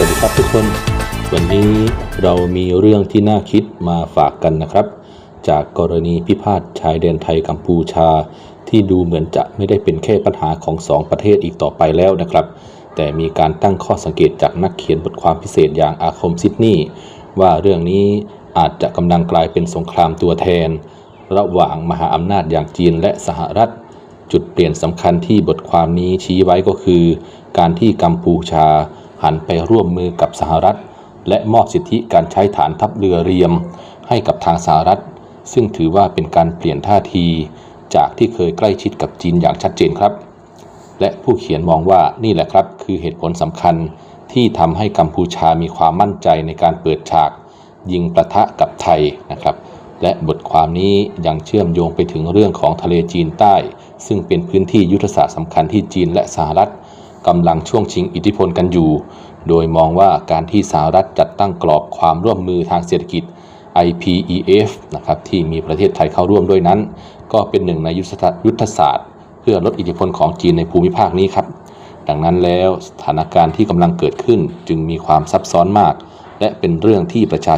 สวัสดีครับทุกคน วันนี้เรามีเรื่องที่น่าคิดมาฝากกันนะครับ จากกรณีพิพาทชายแดนไทยกัมพูชา ที่ดูเหมือนจะไม่ได้เป็นแค่ปัญหาของสองประเทศอีกต่อไปแล้วนะครับ แต่มีการตั้งข้อสังเกตจากนักเขียนบทความพิเศษอย่างอาคมซิดนีย์ว่าเรื่องนี้อาจจะกำลังกลายเป็นสงครามตัวแทน ระหว่างมหาอำนาจอย่างจีนและสหรัฐ จุดเปลี่ยนสำคัญที่บทความนี้ชี้ไว้ก็คือ การที่กัมพูชา หันไปร่วมมือกับสหรัฐ และมอบสิทธิการใช้ฐานทัพเรือเรียม ให้กับทางสหรัฐ ซึ่งถือว่าเป็นการเปลี่ยนท่าที จากที่เคยใกล้ชิดกับจีนอย่างชัดเจนครับ และผู้เขียนมองว่านี่แหละครับ คือเหตุผลสำคัญที่ทำให้กัมพูชามีความมั่นใจในการเปิดฉาก ยิงประทะกับไทยนะครับและบทความนี้ยังเชื่อมโยงไปถึงเรื่องของทะเลจีนใต้ ซึ่งเป็นพื้นที่ยุทธศาสตร์สำคัญที่จีนและสหรัฐ กำลังช่วงชิงอิทธิพลกันอยู่ โดยมองว่าการที่สหรัฐจัดตั้งกรอบความร่วมมือทางเศรษฐกิจ IPEF นะครับที่มีประเทศไทยเข้าร่วมด้วยนั้น ก็เป็นหนึ่งในยุทธศาสตร์ยุทธศาสตร์เพื่อลดอิทธิพลของจีนในภูมิภาคนี้ครับ ดังนั้นแล้วสถานการณ์ที่กำลังเกิดขึ้นจึงมีความซับซ้อนมาก และเป็นเรื่องที่ประชา